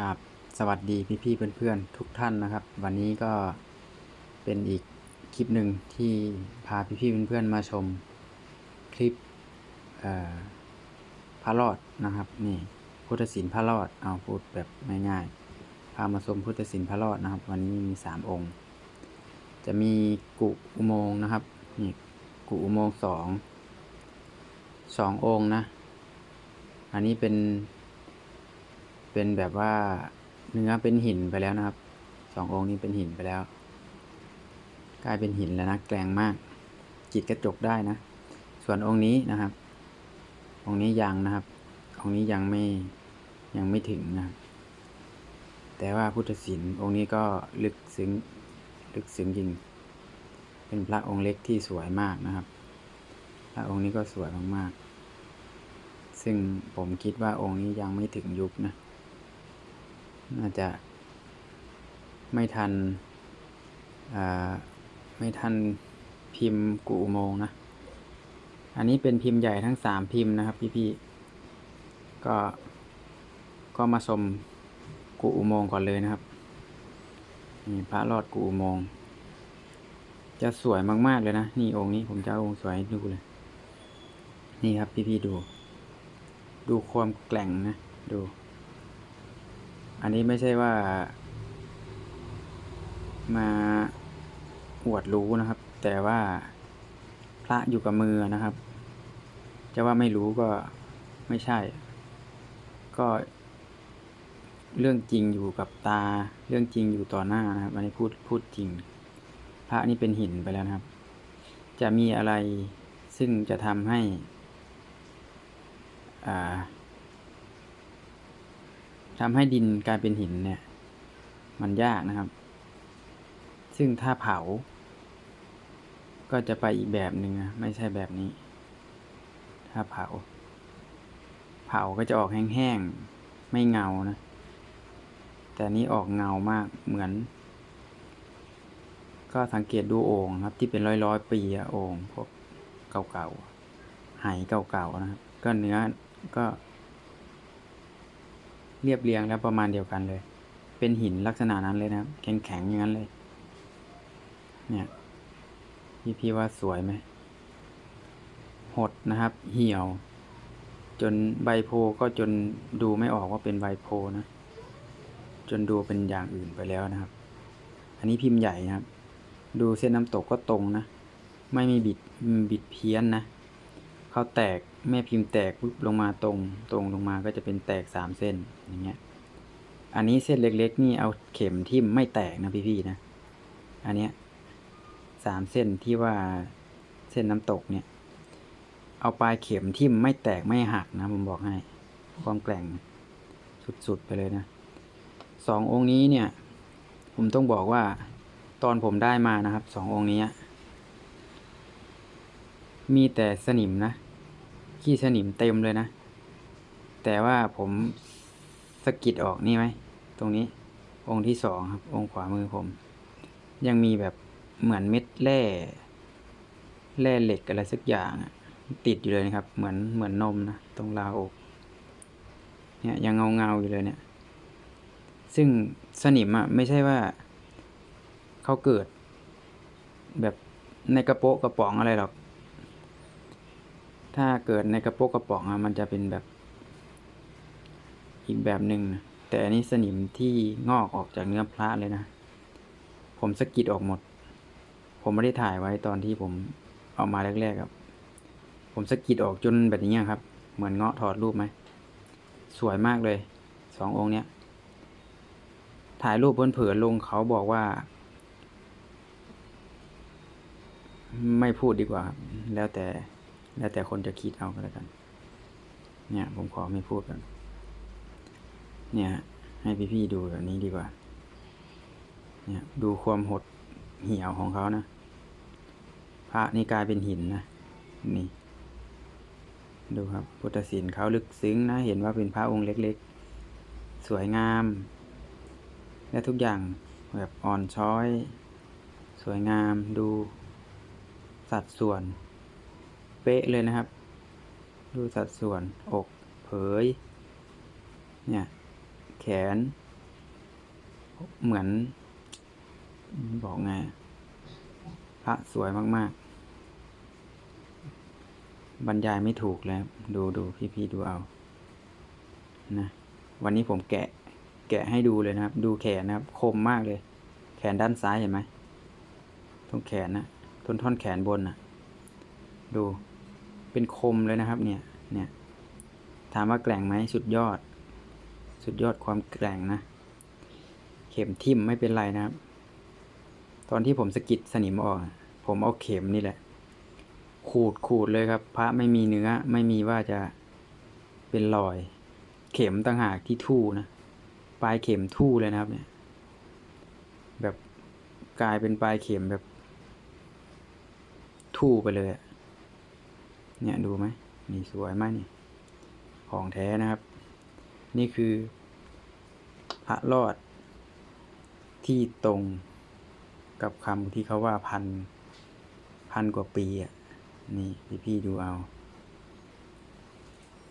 กับสวัสดีพี่ๆเพื่อนๆทุกท่านนะครับ วันนี้ก็เป็นอีกคลิปหนึ่งที่พาพี่ๆเพื่อนๆมาชมคลิปพระรอดนะครับนี่พุทธศิลป์พระรอดเอาพูดแบบง่ายๆพามาชมพุทธศิลป์พระรอดนะครับ วันนี้มีสามองค์ จะมีกุอุโมงนะครับนี่กุอุโมงสองสององค์นะ อันนี้เป็น เป็นแบบว่าเนื้อเป็นหินไปแล้วนะครับสององค์นี้เป็นหินไปแล้ว กลายเป็นหินแล้วนะแกลงมากจิตกระจกได้นะ ส่วนองค์นี้นะครับ องค์นี้ยังนะครับ องค์นี้ยังไม่ยังไม่ถึงนะครับแต่ว่าพุทธศิลป์องค์นี้ก็ลึกซึ้งลึกซึ้งจริง เป็นพระองค์เล็กที่สวยมากนะครับ พระองค์นี้ก็สวยมากๆ ซึ่งผมคิดว่าองค์นี้ยังไม่ถึงยุคนะ น่าจะไม่ทันไม่ทันพิมพ์กูอุโมงนะ อันนี้เป็นพิมพ์ใหญ่ทั้งสามพิมพ์นะครับพี่ๆ ก็ก็มาชมกูอุโมงก่อนเลยนะครับ นี่พระรอดกูอุโมง จะสวยมากๆเลยนะ นี่องค์นี้ผมจะเอาองค์สวยให้ดูเลย นี่ครับพี่ๆดู ดูความแกร่งนะ ดู อันนี้ไม่ใช่ว่า มาอวดรู้นะครับ แต่ว่าพระอยู่กับมือนะครับ จะว่าไม่รู้ก็ไม่ใช่ ก็เรื่องจริงอยู่กับตา เรื่องจริงอยู่ต่อหน้านะครับ อันนี้พูดพูดจริง พระนี่เป็นหินไปแล้วนะครับ จะมีอะไรซึ่งจะทำให้ อ่า ทำให้ดินกลายเป็นหินเนี่ย มันยากนะครับ ซึ่งถ้าเผา ก็จะไปอีกแบบหนึ่งนะไม่ใช่แบบนี้ ถ้าเผา เผาก็จะออกแห้งๆ ไม่เงานะ แต่นี้ออกเงามากเหมือน ก็สังเกตดูโอ่งครับ ที่เป็นร้อยร้อยๆปีอะโอ่งพวกเก่าๆไหเก่าๆนะครับ ก็เนื้อก็ เรียบเรียงแล้วประมาณเดียวกันเลย เป็นหินลักษณะนั้นเลยนะครับแข็งๆอย่างนั้นเลย เนี่ยพี่พี่ว่าสวยไหมหดนะครับ เหี่ยว จนใบโพก็จนดูไม่ออกว่าเป็นใบโพนะ จนดูเป็นอย่างอื่นไปแล้วนะครับ อันนี้พิมพ์ใหญ่นะครับ ดูเส้นน้ำตกก็ตรงนะ ไม่มีบิดบิดเพี้ยนนะเขาแตก แม่พิมพ์แตกปุ๊บลงมาตรง ตรงลงมาก็จะเป็นแตกสามเส้นอย่างเงี้ย อันนี้เส้นเล็ก ๆ นี่เอาเข็มทิ่มไม่แตกนะพี่ๆนะ อันเนี้ยสามเส้นที่ว่าเส้นน้ำตกเนี่ย เอาปลายเข็มทิ่มไม่แตกไม่หักนะผมบอกให้ ความแกร่งสุดๆไปเลยนะสององค์นี้เนี่ย ผมต้องบอกว่าตอนผมได้มานะครับสององค์นี้ มีแต่สนิมนะ ขี้สนิมเต็มเลยนะ แต่ว่าผมสกิดออกนี่ไหม ตรงนี้ องค์ที่สองครับ องค์ขวามือผม ยังมีแบบเหมือนเม็ดแร่แร่เหล็กอะไรสักอย่างติดอยู่เลยนะครับ เหมือนเหมือนนมนะ ตรงราวอกเนี่ยยังเงาเงาอยู่เลยเนี่ย ซึ่งสนิมอะไม่ใช่ว่าเขาเกิด แบบในกระโปะกระป๋องอะไรหรอก ถ้าเกิดในกระโปะกระป๋องอะมันจะเป็นแบบอีกแบบหนึ่งนะแต่อันนี้สนิมที่งอกออกจากเนื้อพระเลยนะ ผมสกิดออกหมด ผมไม่ได้ถ่ายไว้ตอนที่ผมเอามาแรกๆครับ ผมสกิดออกจนแบบนี้ครับ เหมือนเงาะถอดรูปไหม สวยมากเลย สององค์เนี้ย ถ่ายรูปเผินๆลงเขาบอกว่า ไม่พูดดีกว่า แล้วแต่ แล้วแต่คนจะคิดเอาก็แล้วกัน เนี่ย ผมขอไม่พูดกันเนี่ย ให้พี่ๆดูแบบนี้ดีกว่า เนี่ย ดูความหดเหี่ยวของเขานะ พระนี่กลายเป็นหินนะ นี่ ดูครับ พุทธศิลป์เขาลึกซึ้งนะ เห็นว่าเป็นพระองค์เล็กๆ สวยงาม และทุกอย่างแบบอ่อนช้อย สวยงาม ดูสัดส่วน ป๊ะเลยนะครับ ดูสัดส่วนอกเผย เนี่ย แขน เหมือน บอกไง พระสวยมากๆ บรรยายไม่ถูกแล้ว ดูดูพี่ๆดูเอา นะ วันนี้ผมแกะ แกะให้ดูเลยนะครับ ดูแขนนะครับ คมมากเลย แขนด้านซ้ายเห็นไหมตรงแขนนะท่อนท่อนแขนบนนะดู เป็นคมเลยนะครับ เนี่ย เนี่ย ถามว่าแกร่งไหมสุดยอด สุดยอดความแกร่งนะ เข็มทิ่มไม่เป็นไรนะครับ ตอนที่ผมสกิดสนิมออก ผมเอาเข็มนี่แหละ ขูดขูดเลยครับ พระไม่มีเนื้อไม่มีว่าจะเป็นรอย เข็มต่างหากที่ทู่นะ ปลายเข็มทู่เลยนะครับ เนี่ย แบบกลายเป็นปลายเข็มแบบทู่ไปเลยอะ เนี่ยดูไหมนี่สวยมากนี่ ของแท้นะครับ นี่คือพระรอด ที่ตรงกับคำที่เขาว่าพันพันกว่าปีอะ นี่พี่พี่ดูเอา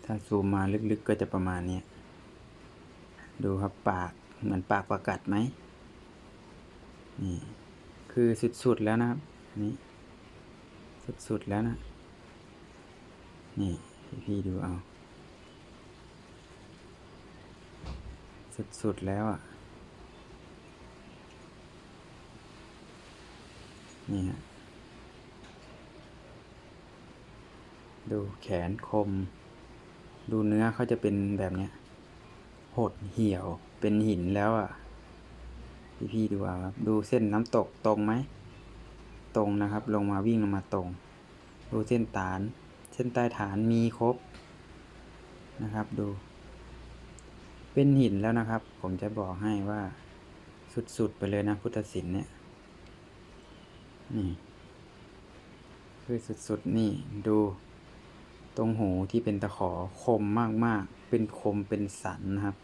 ถ้าซูมมาลึกๆก็จะประมาณเนี้ยดูครับปากเหมือนปากประกัดไหม นี่ คือสุดๆแล้วนะครับนนี้สุดๆแล้วนะ นี่พี่ดูเอา สุด ๆ แล้วอะ นี่ฮะ ดูแขนคม ดูเนื้อเขาจะเป็นแบบเนี้ย หดเหี่ยว เป็นหินแล้วอะ พี่พี่ดูเอาครับ ดูเส้นน้ำตกตรงไหม ตรงนะครับ ลงมาวิ่งลงมาตรง ดูเส้นฐาน ส้นใต้ฐานมีครบนะครับดู เป็นหินแล้วนะครับ ผมจะบอกให้ว่าสุด ๆ ไปเลยนะ พุทธศิลป์เนี่ยนี่คือสุด ๆ นี่ดูตรงหูที่เป็นตะขอคมมาก ๆ เป็นคมเป็นสันนะครับ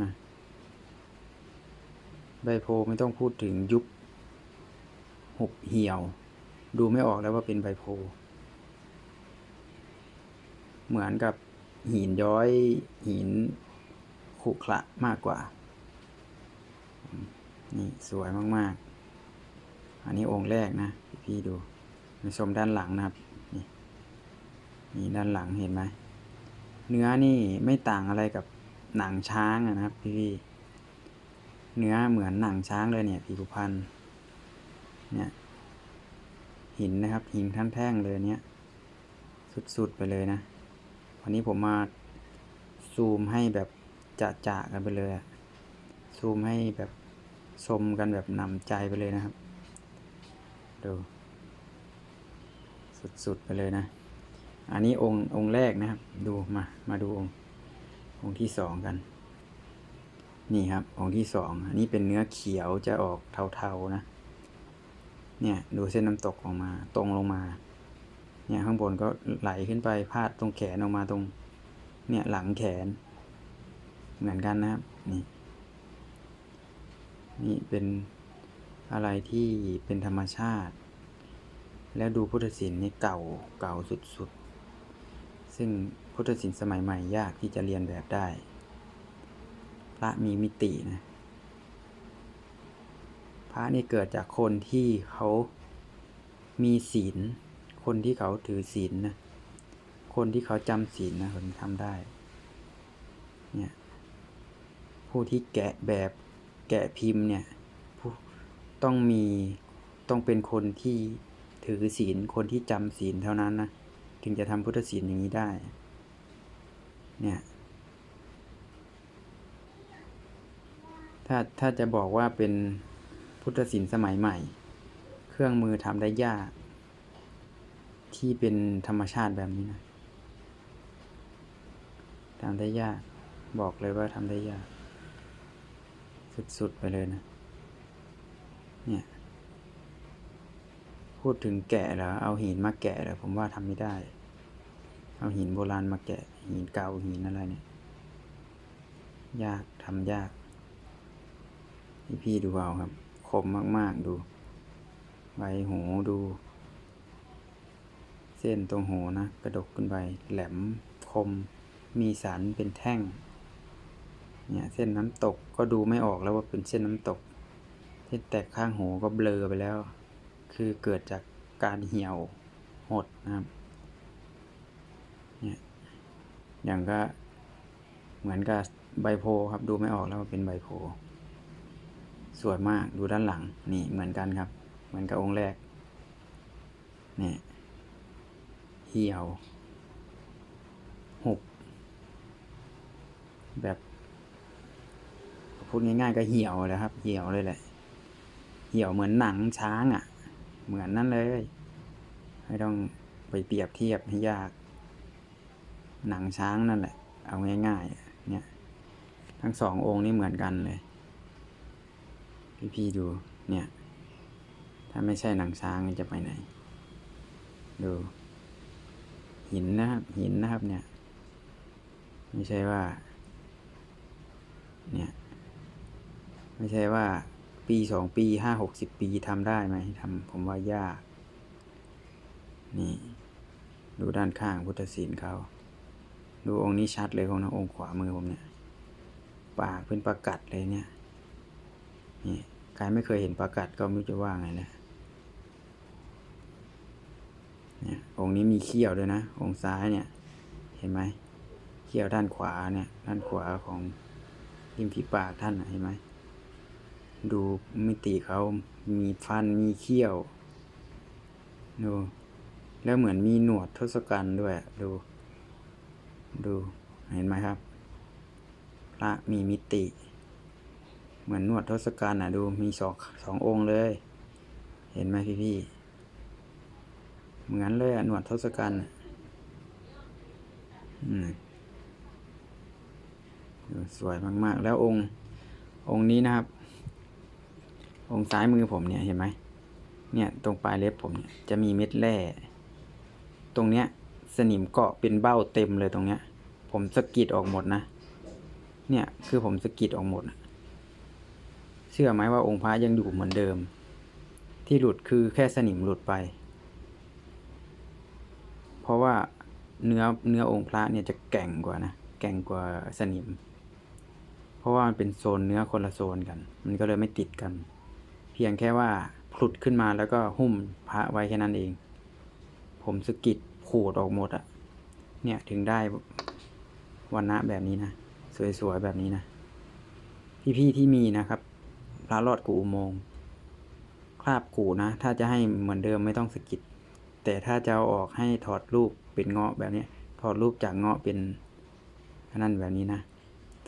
นะใบโพไม่ต้องพูดถึงยุบหุบเหี่ยว ดูไม่ออกแล้วว่าเป็นใบโพ เหมือนกับหินย้อยหินขรุขระมากกว่า นี่สวยมากๆ อันนี้องค์แรกนะ พี่ดูมาชมด้านหลังนะครับ นี่นี่ด้านหลังเห็นไหม เนื้อนี่ไม่ต่างอะไรกับหนังช้างนะครับ พี่เนื้อเหมือนหนังช้างเลยเนี่ยผิวพรรณเนี่ยหินนะครับ หินท่านแท่งเลยเนี่ย สุดๆไปเลยนะ วันนี้ผมมาซูมให้แบบจะๆกันไปเลยซูมให้แบบชมกันแบบนำใจไปเลยนะครับ ดูสุดๆไปเลยนะ อันนี้องค์องค์แรกนะครับ ดูมามาดูองค์องค์ที่สองกัน นี่ครับ องค์ที่สองอันนี้เป็นเนื้อเขียวจะออกเทาๆนะ เนี่ย ดูเส้นน้ำตกออกมา ตรงลงมา เนี่ยข้างบนก็ไหลขึ้นไปพาดตรงแขนออกมาตรงเนี่ยหลังแขน เหมือนกันนะครับนี่นี่เป็นอะไรที่เป็นธรรมชาติ แล้วดูพุทธศิลป์นี่เก่าเก่าสุดๆ ซึ่งพุทธศิลป์สมัยใหม่ยากที่จะเรียนแบบได้ พระมีมิตินะพระนี่เกิดจากคนที่เขามีศีล คนที่เขาถือศีลนะคนที่เขาจำศีลนะผมทำได้ เนี่ยผู้ที่แกะแบบแกะพิมพ์เนี่ยผู้ต้องมีต้องเป็นคนที่ถือศีลคนที่จำศีลเท่านั้นนะถึงจะทำพุทธศีลอย่างนี้ได้ เนี่ย ถ้าถ้าจะบอกว่าเป็นพุทธศิลสมัยใหม่ เครื่องมือทำได้ยาก ที่เป็นธรรมชาติแบบนี้นะทำได้ยาก บอกเลยว่าทำได้ยาก สุด ๆ ไปเลยนะ เนี่ย พูดถึงแกะแล้วเอาหินมาแกะแล้วผมว่าทำไม่ได้ เอาหินโบราณมาแกะ หินเก่าหินอะไรเนี่ย ยากทำยาก พี่พี่ดูเอาครับ คมมาก ๆ ดูใบหูดู เส้นตรงหูนะ กระดกขึ้นไปแหลมคม มีสันเป็นแท่ง เนี่ยเส้นน้ำตกก็ดูไม่ออกแล้วว่าเป็นเส้นน้ำตกเส้นแตกข้างหูก็เบลอไปแล้ว คือเกิดจากการเหี่ยวหดนะครับ เนี่ย อย่างก็เหมือนกับใบโพครับดูไม่ออกแล้วว่าเป็นใบโพสวยมากดูด้านหลังนี่เหมือนกันครับ เหมือนกับองค์แรกเนี่ย เหี่ยวหุบแบบพูดง่ายๆก็เหี่ยวเลยครับ เหี่ยวเลยแหละ เหี่ยวเหมือนหนังช้างอะ่ะ เหมือนนั่นเลย ไม่ต้องไปเปรียบเทียบให้ยาก หนังช้างนั่นแหละ เอาง่ายๆ เนี่ย ทั้งสององค์นี่เหมือนกันเลย พี่ๆดู เนี่ย ถ้าไม่ใช่หนังช้างจะไปไหน ดู หินนะครับ หินนะครับเนี่ย ไม่ใช่ว่า เนี่ย ไม่ใช่ว่า ปีสองปีห้าหกสิบปีทำได้ไหมทำผมว่ายาก นี่ ดูด้านข้างพุทธศิลป์เขาดูองค์นี้ชัดเลยของนะองค์ขวามือผมเนี่ย ปากเป็นประกัดเลยเนี่ย นี่ใครไม่เคยเห็นประกัดก็ไม่รู้จะว่าไงนะ เนี่ย องค์นี้มีเขี้ยวด้วยนะ องค์ซ้ายเนี่ย เห็นไหมเขี้ยวด้านขวาเนี่ย ด้านขวาของริมฝีปากท่านเห็นไหมดูมิติเขามีฟันมีเขี้ยวดูแล้วเหมือนมีหนวดทศกัณฐ์ด้วยดู ดูเห็นไหมครับ พระมีมิติ เหมือนหนวดทศกัณฐ์อะดูมีสองสององค์เลย เห็นไหมพี่พี่ เหมือนเลยอะหนวดทศกัณฐ์อะสวยมาก ๆ แล้วองค์ องค์นี้นะครับ องค์ซ้ายมือผมเนี่ยเห็นไหม เนี่ย ตรงปลายเล็บผมเนี่ยจะมีเม็ดแร่ ตรงเนี้ย สนิมเกาะเป็นเบ้าเต็มเลยตรงเนี้ย ผมสกิดออกหมดนะ เนี่ยคือผมสกิดออกหมด เชื่อไหมว่าองค์พระยังอยู่เหมือนเดิม ที่หลุดคือแค่สนิมหลุดไป ราะว่าเนื้อเนื้อองค์พระเนี่ยจะแก่งกว่านะ แก่งกว่าสนิม เพราะว่ามันเป็นโซนเนื้อคนละโซนกัน มันก็เลยไม่ติดกัน เพียงแค่ว่าผลุดขึ้นมาแล้วก็หุ้มพระไว้แค่นั้นเอง ผมสกิดขูดออกหมดอะเนี่ยถึงได้วันณะแบบนี้นะ สวยๆแบบนี้นะ พี่ๆที่มีนะครับ พระรอดกูอุโมงคราบกูนะ ถ้าจะให้เหมือนเดิมไม่ต้องสกิด แต่ถ้าจะเอาออกให้ถอดรูปเป็นเงาะแบบนี้ ถอดรูปจากเงาะเป็นอันนั่นแบบนี้นะ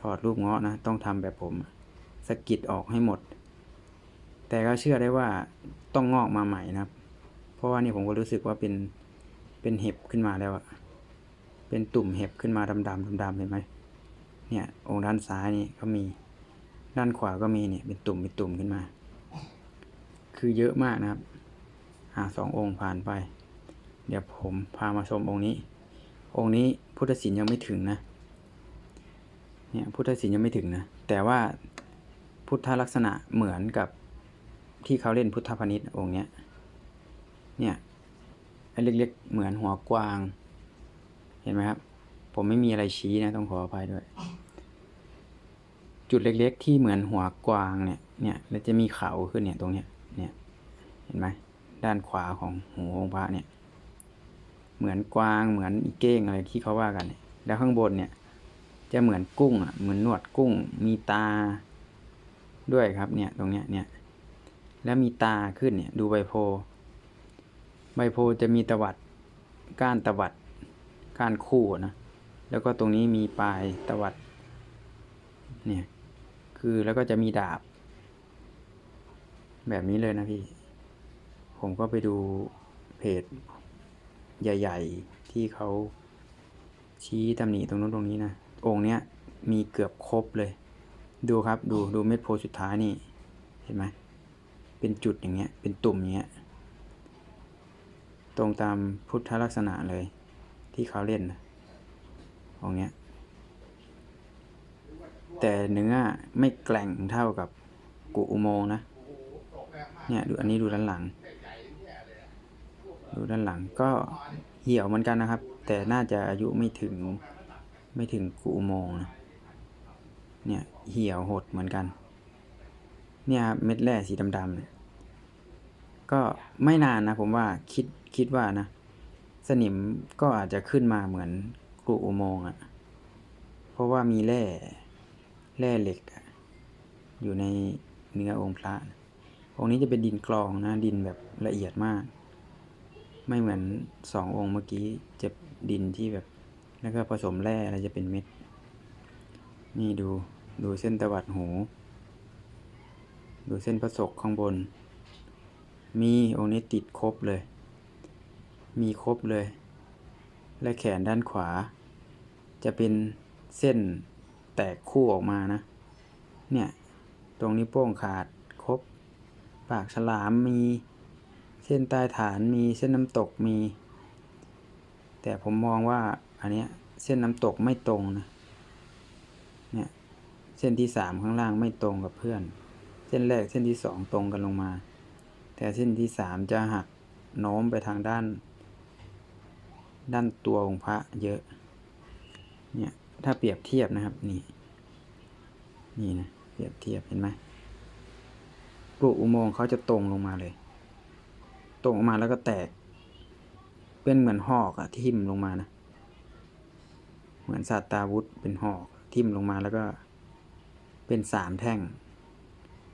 ถอดรูปเงาะนะ ต้องทำแบบผมสกิดออกให้หมด แต่ก็เชื่อได้ว่าต้องงอกมาใหม่นะครับ เพราะว่านี่ผมก็รู้สึกว่าเป็นเป็นเห็บขึ้นมาแล้วอะเป็นตุ่มเห็บขึ้นมาดำๆดำๆเห็นไหมเนี่ยองค์ด้านซ้ายนี่ก็มี ด้านขวาก็มีเนี่ยเป็นตุ่มเป็นตุ่มขึ้นมา คือเยอะมากนะครับ อ่าสององค์ผ่านไป เดี๋ยวผมพามาชมองค์นี้ องค์นี้พุทธศิลป์ยังไม่ถึงนะ เนี่ยพุทธศิลป์ยังไม่ถึงนะ แต่ว่าพุทธลักษณะเหมือนกับที่เขาเล่นพุทธพณิชย์องค์เนี้ย เนี่ยไอ้เล็กๆเหมือนหัวกวาง เห็นไหมครับ ผมไม่มีอะไรชี้นะต้องขออภัยด้วย จุดเล็กๆที่เหมือนหัวกวางเนี่ย เนี่ยแล้วจะมีเขาขึ้นเนี่ยตรงเนี้ย เนี่ย เห็นไหมด้านขวาของหูองค์พระเนี่ย เหมือนกวางเหมือนอีเก้งอะไรที่เขาว่ากันเนี่ยแล้วข้างบนเนี่ย จะเหมือนกุ้งอะเหมือนหนวดกุ้ง มีตาด้วยครับเนี่ยตรงเนี้ยเนี่ยแล้วมีตาขึ้นเนี่ย ดูใบโพ ใบโพจะมีตวัดก้านตวัดก้านคู่นะแล้วก็ตรงนี้มีปลายตวัดเนี่ยคือแล้วก็จะมีดาบ แบบนี้เลยนะพี่ ผมก็ไปดูเพจ ใหญ่ ๆ ที่เขาชี้ตำหนิตรงนู้นตรงนี้นะองค์เนี้ยมีเกือบครบเลย ดูครับดูดูเม็ดโพสุดท้ายนี่เห็นไหมเป็นจุดอย่างเงี้ยเป็นตุ่มอย่างเงี้ยตรงตามพุทธลักษณะเลยที่เขาเล่นนะองค์เนี้ยแต่เนื้อไม่แกร่งเท่ากับกุอุโมงนะเนี่ยดูอันนี้ดูด้านหลัง ดูด้านหลังก็เหี่ยวเหมือนกันนะครับ แต่น่าจะอายุไม่ถึงไม่ถึงกุอุโมงนะเนี่ยเหี่ยวหดเหมือนกัน เนี่ยครับเม็ดแร่สีดำๆเนี่ยก็ไม่นานนะผมว่าคิดคิดว่านะ สนิมก็อาจจะขึ้นมาเหมือนกรุอุโมงค์อะเพราะว่ามีแร่แร่เหล็กอยู่ในเนื้อองค์พระ องค์นี้จะเป็นดินกรองนะ ดินแบบละเอียดมาก ไม่เหมือนสององค์เมื่อกี้จะดินที่แบบ แล้วก็ผสมแร่อะไรจะเป็นเม็ด นี่ดูดูเส้นตวัดหู ดูเส้นประศกข้างบน มีองค์นี้ติดครบเลย มีครบเลย และแขนด้านขวา จะเป็นเส้นแตกคู่ออกมานะ เนี่ย ตรงนี้โป้งขาดครบ ปากฉลามมี เส้นใต้ฐานมีเส้นน้ำตกมี แต่ผมมองว่าอันเนี้ยเส้นน้ำตกไม่ตรงนะเนี่ยเส้นที่สามข้างล่างไม่ตรงกับเพื่อน เส้นแรกเส้นที่สองตรงกันลงมา แต่เส้นที่สามจะหักโน้มไปทางด้าน ด้านตัวองค์พระเยอะเนี่ยถ้าเปรียบเทียบนะครับนี่นี่นะเปรียบเทียบเห็นไหมกรุอุโมงค์เขาจะตรงลงมาเลย ตรงออกมาแล้วก็แตก เป็นเหมือนหอกอะทิ่มลงมานะ เหมือนสัตตาวุธเป็นหอกทิ่มลงมาแล้วก็เป็นสามแท่ง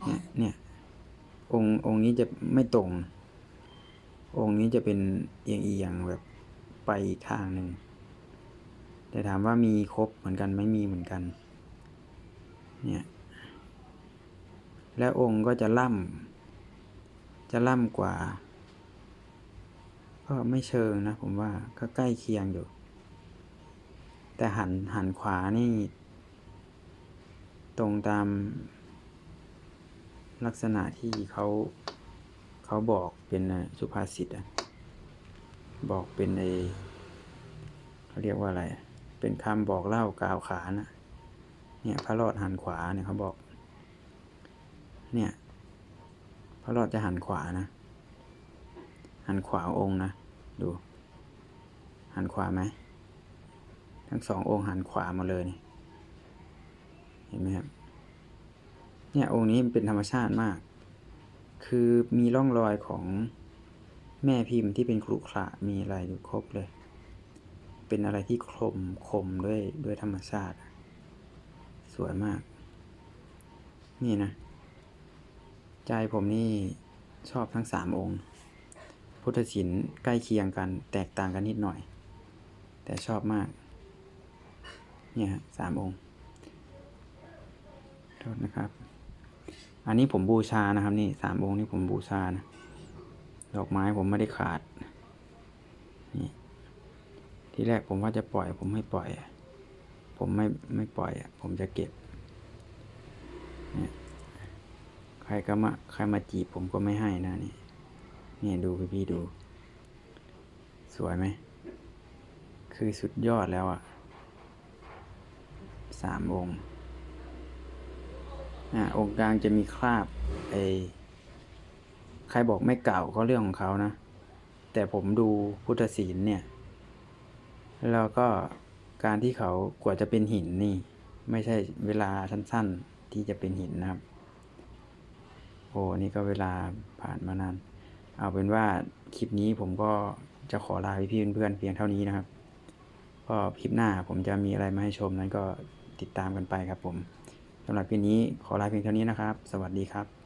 เนี่ยเนี่ยองค์องค์นี้จะไม่ตรง องค์นี้จะเป็นเอียงเอียงแบบไปอีกทางหนึ่งแต่ถามว่ามีครบเหมือนกันไหม่มีเหมือนกัน เนี่ย และองค์ก็จะล่ำจะล่ำกว่า ก็ไม่เชิงนะ ผมว่าก็ใกล้เคียงอยู่ แต่หันหันขวานี่ ตรงตามลักษณะที่เขาเขาบอกเป็นสุภาษิตอะบอกเป็นในเขาเรียกว่าอะไร เป็นคำบอกเล่ากล่าวขานอะเนี่ยพระรอดหันขวาเนี่ยเขาบอก เนี่ยพระรอดจะหันขวานะ หันขวาองค์นะ ดู หันขวาไหม ทั้งสององค์หันขวามาเลยนี่เห็นไหมครับ เนี่ยองค์นี้เป็นธรรมชาติมาก คือมีร่องรอยของแม่พิมพ์ที่เป็นขรุขระมีอะไรอยู่ครบเลย เป็นอะไรที่คมคมด้วยด้วยธรรมชาติ สวยมาก นี่นะ ใจผมนี่ชอบทั้งสามองค์ พุทธศิลป์ใกล้เคียงกัน แตกต่างกันนิดหน่อย แต่ชอบมาก เนี่ยฮะสามองค์โทษนะครับ อันนี้ผมบูชานะครับนี่สามองค์นี่ผมบูชานะดอกไม้ผมไม่ได้ขาดนี่ที่แรกผมว่าจะปล่อย ผมไม่ปล่อย ผมไม่ไม่ปล่อยผมจะเก็บใครก็มาใครมาจีบผมก็ไม่ให้นะนี่ เนี่ยดูพี่พี่ๆดู สวยไหม คือสุดยอดแล้วอะ่ะสามองค์อ่าองค์กลางจะมีคราบไอใครบอกไม่เก่าก็เรื่องของเขานะ แต่ผมดูพุทธศิลป์เนี่ย แล้วก็การที่เขากว่าจะเป็นหินนี่ ไม่ใช่เวลาสั้นๆที่จะเป็นหินนะครับ โอ้นี่ก็เวลาผ่านมานาน เอาเป็นว่าคลิปนี้ผมก็จะขอลาพี่เพื่อนๆเพียงเท่านี้นะครับ ก็คลิปหน้าผมจะมีอะไรมาให้ชมนั้นก็ติดตามกันไปครับผมสำหรับคลิปนี้ขอลาเพียงเท่านี้นะครับ สวัสดีครับ